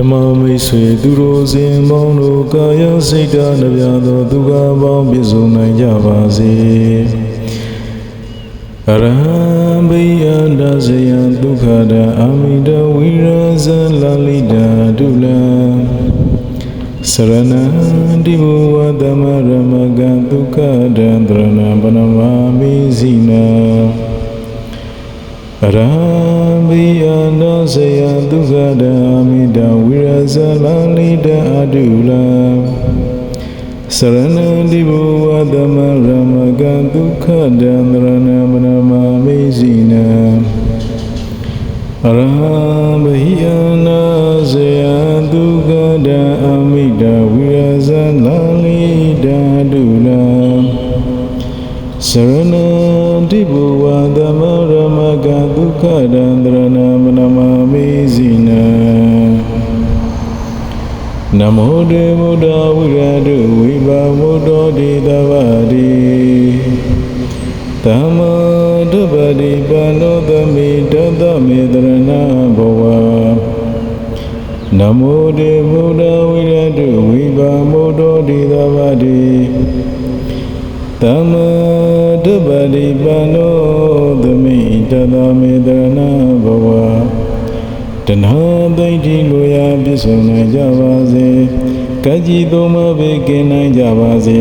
ဓမ္မမိတ်ဆွေသူတို့စဉ်ပေါင်းတို့ကာယစိတ်ဓာတ်နှပြသောဒုက္ခပေါင်းပြည့်စုံနိုင်ကြပါစေအရဟံဘိယန္တဇယံဒုက္ခဒအာမိတဝိရဇလလိတဒုလံစရဏံတိဘဝသမရမကံဒုက္ခဒံတရဏံပနမမိဇိနာအရဟံဘိယနောဇယဒုက္ခဒာမိတဝိရ ဇလလိတအတုလံစရဏတိဘဝသမရမကံဒုက္ခဒံတရဏမနမမိစီနံအရဟံဘိယနောဇယဒုက္ခဒာအမိတဝိရဇလလိတအတုလံစရဏတိဘဝသမရမကဒုက္ခဒံတရဏမနမမေဇိ နံနမောတေမုဒ္ဒဝိရတုဝိပါမုဒ္ဒောတိတဗ္ဗတိသမ္မာတပ္ပတိပန္နောသမိတတမေတရဏဘဝနမောတေမုဒ္ဒဝိရတုဝိပါမုဒ္ဒောတိတဗ္ဗတိသမ္မာတပ္ပတိပန္နောသမိတသမေတရဏဘဝတဏှာ သိဋ္ဌိကိုရာပြည့်စုံနိုင်ကြပါစေကကြည်သုံးပါးပေကင်းနိုင်ကြပါစေ